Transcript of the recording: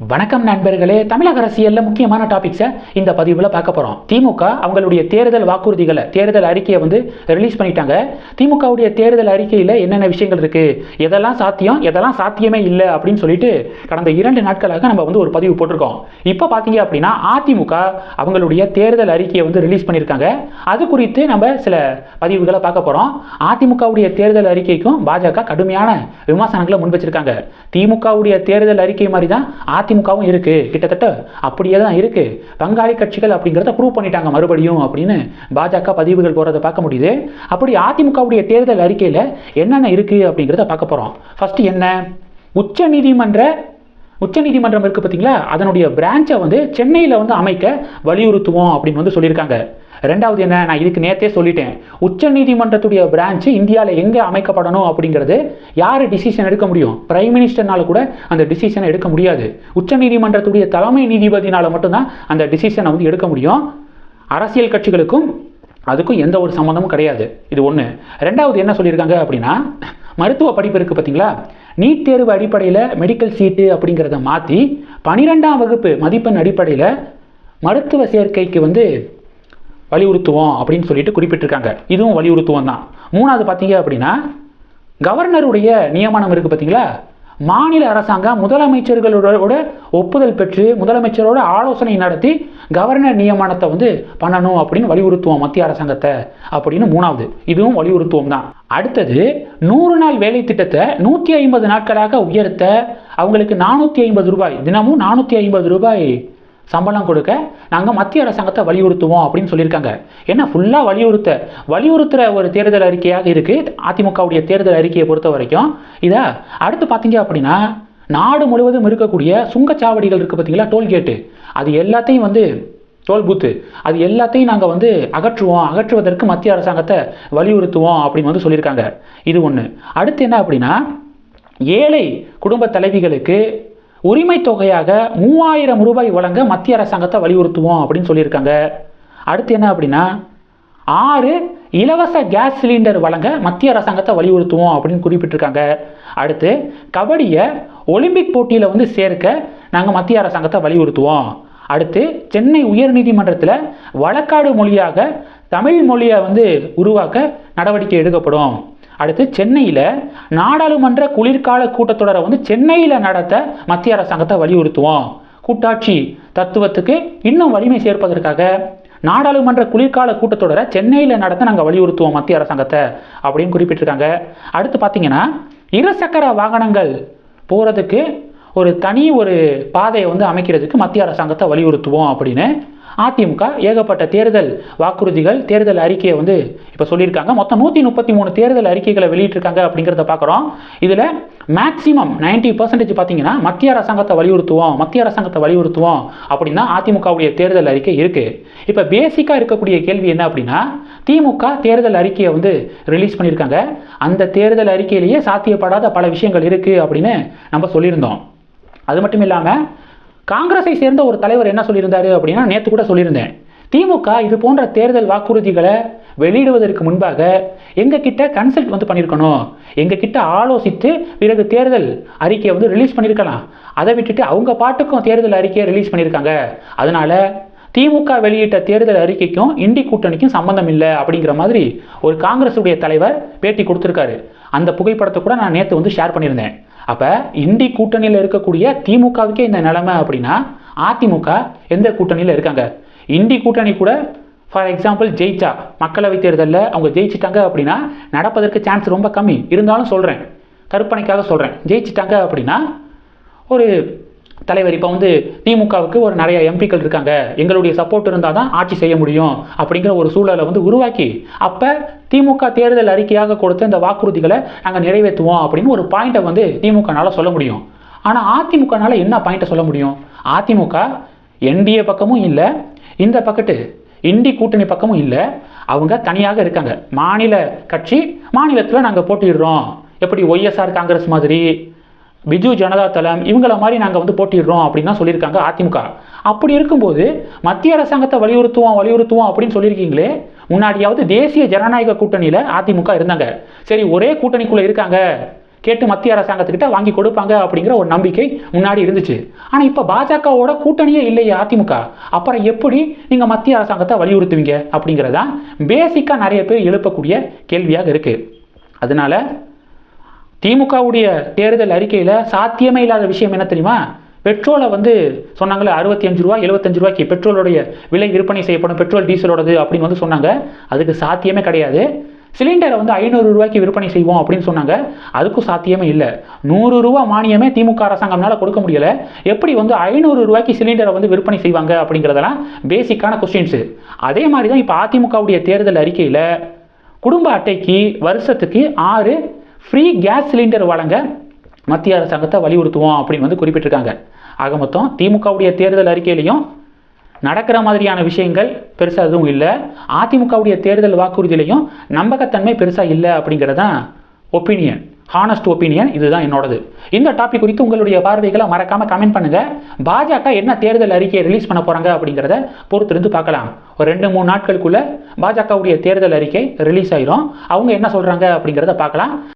வணக்கம் நண்பர்களே தமிழக அரசியலில் முக்கியமான டாபிக்ஸை இந்த பதிவில் பார்க்க போகிறோம் திமுக அவங்களுடைய தேர்தல் வாக்குறுதிகளை தேர்தல் அறிக்கையை வந்து ரிலீஸ் பண்ணிட்டாங்க. திமுகவுடைய தேர்தல் அறிக்கையில் என்னென்ன விஷயங்கள் இருக்குது எதெல்லாம் சாத்தியம் எதெல்லாம் சாத்தியமே இல்லை அப்படின்னு சொல்லிட்டு கடந்த இரண்டு நாட்களாக நம்ம வந்து ஒரு பதிவு போட்டிருக்கோம். இப்போ பார்த்தீங்க அப்படின்னா அதிமுக அவங்களுடைய தேர்தல் அறிக்கையை வந்து ரிலீஸ் பண்ணியிருக்காங்க. அது குறித்து நம்ம சில பதிவுகளை பார்க்க போகிறோம் அதிமுகவுடைய தேர்தல் அறிக்கைக்கும் பாஜக கடுமையான விமர்சனங்களை முன் வச்சிருக்காங்க. திமுகவுடைய தேர்தல் அறிக்கை மாதிரி தான் அதிமுகவும் இருக்கு. கிட்டத்தட்ட அப்படியே தான் இருக்கு. பங்காளி கட்சிகள் அப்படிங்கிறத ப்ரூவ் பண்ணிட்டாங்க மறுபடியும் அப்படின்னு பாஜக பதிவுகள் போகிறத பார்க்க முடியுது. அப்படி அதிமுகவுடைய தேர்தல் அறிக்கையில் என்னென்ன இருக்கு அப்படிங்கிறத பார்க்க போகிறோம் ஃபர்ஸ்ட் என்ன? உச்ச நீதிமன்ற உச்சநீதிமன்றம் இருக்குது பார்த்தீங்களா அதனுடைய பிரான்ச்சை வந்து சென்னையில் வந்து அமைக்க வலியுறுத்துவோம் அப்படின்னு வந்து சொல்லியிருக்காங்க. ரெண்டாவது என்ன? நான் இதுக்கு நேத்தே சொல்லிட்டேன். உச்சநீதிமன்றத்துடைய பிரான்ச்சு இந்தியாவில் எங்கே அமைக்கப்படணும் அப்படிங்கிறது யார் டிசிஷன் எடுக்க முடியும்? பிரைம் மினிஸ்டர்னால கூட அந்த டிசிஷனை எடுக்க முடியாது. உச்சநீதிமன்றத்துடைய தலைமை நீதிபதினால் மட்டும்தான் அந்த டிசிஷனை வந்து எடுக்க முடியும். அரசியல் கட்சிகளுக்கும் அதுக்கும் எந்த ஒரு சம்மந்தமும் கிடையாது. இது ஒன்று ரெண்டாவது என்ன சொல்லியிருக்காங்க அப்படின்னா மருத்துவ படிப்பு இருக்குது பார்த்தீங்களா நீட் தேர்வு அடிப்படையில் மெடிக்கல் சீட்டு அப்படிங்கிறத மாற்றி பனிரெண்டாம் வகுப்பு மதிப்பெண் அடிப்படையில் மருத்துவ சேர்க்கைக்கு வந்து வலியுறுத்துவோம் அப்படின்னு சொல்லிட்டு குறிப்பிட்டிருக்காங்க. இதுவும் வலியுறுத்துவோம் தான். மூணாவது பார்த்தீங்க அப்படின்னா கவர்னருடைய நியமனம் இருக்குது பார்த்தீங்களா? மாநில அரசாங்கம் முதலமைச்சர்களோட ஒப்புதல் பெற்று முதலமைச்சரோட ஆலோசனை நடத்தி கவர்னர் நியமனத்தை வந்து பண்ணணும் அப்படின்னு வலியுறுத்துவோம் மத்திய அரசாங்கத்தை அப்படின்னு மூணாவது. இதுவும் வலியுறுத்துவோம் தான். அடுத்தது நூறு நாள் வேலை திட்டத்தை நூற்றி ஐம்பது நாட்களாக உயர்த்த அவங்களுக்கு நானூற்றி ஐம்பது ரூபாய். தினமும் நானூற்றி ஐம்பது ரூபாய் சம்பளம் கொடுக்க நாங்கள் மத்திய அரசாங்கத்தை வலியுறுத்துவோம் அப்படின்னு சொல்லியிருக்காங்க. ஏன்னா ஃபுல்லாக வலியுறுத்த வலியுறுத்துகிற ஒரு தேர்தல் அறிக்கையாக இருக்குது அதிமுகவுடைய தேர்தல் அறிக்கையை பொறுத்த வரைக்கும். இதை அடுத்து பார்த்தீங்க அப்படின்னா நாடு முழுவதும் இருக்கக்கூடிய சுங்கச்சாவடிகள் இருக்குது பார்த்தீங்களா டோல்கேட்டு அது எல்லாத்தையும் வந்து டோல் பூத்து அது எல்லாத்தையும் நாங்கள் வந்து அகற்றுவோம். அகற்றுவதற்கு மத்திய அரசாங்கத்தை வலியுறுத்துவோம் அப்படின்னு வந்து சொல்லியிருக்காங்க. இது ஒன்று அடுத்து என்ன அப்படின்னா ஏழை குடும்ப தலைவிகளுக்கு உரிமை தொகையாக மூவாயிரம் ரூபாய் வழங்க மத்திய அரசாங்கத்தை வலியுறுத்துவோம் அப்படின்னு சொல்லியிருக்காங்க. அடுத்து என்ன அப்படின்னா ஆறு இலவச கேஸ் சிலிண்டர் வழங்க மத்திய அரசாங்கத்தை வலியுறுத்துவோம் அப்படின்னு குறிப்பிட்டிருக்காங்க. அடுத்து கபடியை ஒலிம்பிக் போட்டியில் வந்து சேர்க்க நாங்கள் மத்திய அரசாங்கத்தை வலியுறுத்துவோம். அடுத்து சென்னை உயர்நீதிமன்றத்தில் வழக்காடு மொழியாக தமிழ் மொழியை வந்து உருவாக்க நடவடிக்கை எடுக்கப்படும். அடுத்து சென்னையில் நாடாளுமன்ற குளிர்கால கூட்டத்தொடரை வந்து சென்னையில் நடத்த மத்திய அரசாங்கத்தை வலியுறுத்துவோம். கூட்டாட்சி தத்துவத்துக்கு இன்னும் வலிமை சேர்ப்பதற்காக நாடாளுமன்ற குளிர்கால கூட்டத்தொடரை சென்னையில் நடத்த நாங்கள் வலியுறுத்துவோம் மத்திய அரசாங்கத்தை அப்படின்னு குறிப்பிட்டிருக்காங்க. அடுத்து பார்த்தீங்கன்னா இருசக்கர வாகனங்கள் போகிறதுக்கு ஒரு தனி ஒரு பாதையை வந்து அமைக்கிறதுக்கு மத்திய அரசாங்கத்தை வலியுறுத்துவோம் அப்படின்னு அதிமுக ஏகப்பட்ட தேர்தல் வாக்குறுதிகள் தேர்தல் அறிக்கையை வந்து இப்போ சொல்லியிருக்காங்க. மொத்தம் நூற்றி முப்பத்தி மூணு தேர்தல் அறிக்கைகளை வெளியிட்டிருக்காங்க அப்படிங்கிறத பார்க்குறோம். இதில் மேக்ஸிமம் நைன்டி பர்சன்டேஜ் பார்த்தீங்கன்னா மத்திய அரசாங்கத்தை வலியுறுத்துவோம் மத்திய அரசாங்கத்தை வலியுறுத்துவோம் அப்படின்னா அதிமுகவுடைய தேர்தல் அறிக்கை இருக்குது இப்போ பேசிக்காக இருக்கக்கூடிய கேள்வி என்ன அப்படின்னா திமுக தேர்தல் அறிக்கையை வந்து ரிலீஸ் பண்ணியிருக்காங்க. அந்த தேர்தல் அறிக்கையிலேயே சாத்தியப்படாத பல விஷயங்கள் இருக்குது அப்படின்னு நம்ம சொல்லியிருந்தோம். அது மட்டும் இல்லாமல் காங்கிரஸை சேர்ந்த ஒரு தலைவர் என்ன சொல்லியிருந்தாரு அப்படின்னா நேற்று கூட சொல்லியிருந்தேன். திமுக இது போன்ற தேர்தல் வாக்குறுதிகளை வெளியிடுவதற்கு முன்பாக எங்ககிட்ட கன்சல்ட் வந்து பண்ணியிருக்கணும் எங்ககிட்ட ஆலோசித்து பிறகு தேர்தல் அறிக்கையை வந்து ரிலீஸ் பண்ணியிருக்கலாம் அதை விட்டுட்டு அவங்க பாட்டுக்கும் தேர்தல் அறிக்கையை ரிலீஸ் பண்ணியிருக்காங்க அதனால் திமுக வெளியிட்ட தேர்தல் அறிக்கைக்கும் இண்டி கூட்டணிக்கும் சம்பந்தம் இல்லை அப்படிங்கிற மாதிரி ஒரு காங்கிரஸுடைய தலைவர் பேட்டி கொடுத்துருக்காரு. அந்த புகைப்படத்தை கூட நான் நேற்று வந்து ஷேர் பண்ணியிருந்தேன். அப்போ இண்டி கூட்டணியில் இருக்கக்கூடிய திமுகவுக்கே இந்த நிலைமை அப்படின்னா அதிமுக எந்த கூட்டணியில் இருக்காங்க? இண்டி கூட்டணி கூட ஃபார் எக்ஸாம்பிள் ஜெயிச்சா மக்களவைத் தேர்தலில் அவங்க ஜெயிச்சிட்டாங்க அப்படின்னா நடப்பதற்கு சான்ஸ் ரொம்ப கம்மி. இருந்தாலும் சொல்கிறேன் கற்பனைக்காக சொல்கிறேன் ஜெயிச்சிட்டாங்க அப்படின்னா ஒரு தலைவர் இப்போ வந்து திமுகவுக்கு ஒரு நிறைய எம்பிக்கள் இருக்காங்க. எங்களுடைய சப்போர்ட் இருந்தால் தான் ஆட்சி செய்ய முடியும் அப்படிங்கிற ஒரு சூழலை வந்து உருவாக்கி அப்போ திமுக தேர்தல் அறிக்கையாக கொடுத்த இந்த வாக்குறுதிகளை நாங்கள் நிறைவேற்றுவோம் அப்படின்னு ஒரு பாயிண்ட்டை வந்து திமுகனால் சொல்ல முடியும். ஆனால் அதிமுகனால் என்ன பாயிண்ட்டை சொல்ல முடியும்? அதிமுக என்டிஏ பக்கமும் இல்லை இந்த பக்கத்து இண்டி கூட்டணி பக்கமும் இல்லை அவங்க தனியாக இருக்காங்க. மாநில கட்சி மாநிலத்தில் நாங்கள் போட்டிடுறோம் எப்படி ஒய்எஸ்ஆர் காங்கிரஸ் மாதிரி பிஜு ஜனதா தளம் இவங்கள மாதிரி நாங்கள் வந்து போட்டிடுறோம் அப்படின்னு தான் சொல்லியிருக்காங்க அதிமுக. அப்படி இருக்கும்போது மத்திய அரசாங்கத்தை வலியுறுத்துவோம் வலியுறுத்துவோம் அப்படின்னு சொல்லியிருக்கீங்களே முன்னாடியாவது தேசிய ஜனநாயக கூட்டணியில் அதிமுக இருந்தாங்க. சரி ஒரே கூட்டணிக்குள்ளே இருக்காங்க கேட்டு மத்திய அரசாங்கத்துக்கிட்ட வாங்கி கொடுப்பாங்க அப்படிங்கிற ஒரு நம்பிக்கை முன்னாடி இருந்துச்சு. ஆனால் இப்போ பாஜகவோட கூட்டணியே இல்லையே அதிமுக. அப்புறம் எப்படி நீங்கள் மத்திய அரசாங்கத்தை வலியுறுத்துவீங்க அப்படிங்கிறதான் பேசிக்காக நிறைய பேர் எழுப்பக்கூடிய கேள்வியாக இருக்குது அதனால திமுகவுடைய தேர்தல் அறிக்கையில் சாத்தியமே இல்லாத விஷயம் என்ன தெரியுமா? பெட்ரோலை வந்து சொன்னாங்களே அறுபத்தி அஞ்சு ரூபா எழுபத்தஞ்சு ரூபாய்க்கு பெட்ரோலுடைய விலை விற்பனை செய்யப்படும் பெட்ரோல் டீசலோடது அப்படின்னு வந்து சொன்னாங்க. அதுக்கு சாத்தியமே கிடையாது. சிலிண்டரை வந்து ஐநூறு ரூபாய்க்கு விற்பனை செய்வோம் அப்படின்னு சொன்னாங்க. அதுக்கும் சாத்தியமே இல்லை. நூறு ரூபா மானியமே திமுக அரசாங்கம்னால கொடுக்க முடியல. எப்படி வந்து ஐநூறு ரூபாய்க்கு சிலிண்டரை வந்து விற்பனை செய்வாங்க அப்படிங்கிறதெல்லாம் பேசிக்கான கொஸ்டின்ஸு அதே மாதிரி தான் இப்போ அதிமுகவுடைய தேர்தல் அறிக்கையில் குடும்ப அட்டைக்கு வருஷத்துக்கு ஆறு ஃப்ரீ கேஸ் சிலிண்டர் வழங்க மத்திய அரசாங்கத்தை வலியுறுத்துவோம் அப்படின்னு வந்து குறிப்பிட்டிருக்காங்க. ஆக மொத்தம் திமுகவுடைய தேர்தல் அறிக்கையிலையும் நடக்கிற மாதிரியான விஷயங்கள் பெருசாக எதுவும் இல்லை. அதிமுகவுடைய தேர்தல் வாக்குறுதியிலையும் நம்பகத்தன்மை பெருசாக இல்லை அப்படிங்கிறதான் ஒப்பீனியன் ஹானஸ்ட் ஒப்பீனியன் இதுதான் என்னோடது. இந்த டாபிக் குறித்து உங்களுடைய பார்வைகளை மறக்காமல் கமெண்ட் பண்ணுங்கள் பாஜக என்ன தேர்தல் அறிக்கையை ரிலீஸ் பண்ண போகிறாங்க அப்படிங்கிறத பொறுத்திருந்து பார்க்கலாம். ஒரு ரெண்டு மூணு நாட்களுக்குள்ளே பாஜகவுடைய தேர்தல் அறிக்கை ரிலீஸ் ஆயிரும். அவங்க என்ன சொல்கிறாங்க அப்படிங்கிறத பார்க்கலாம்.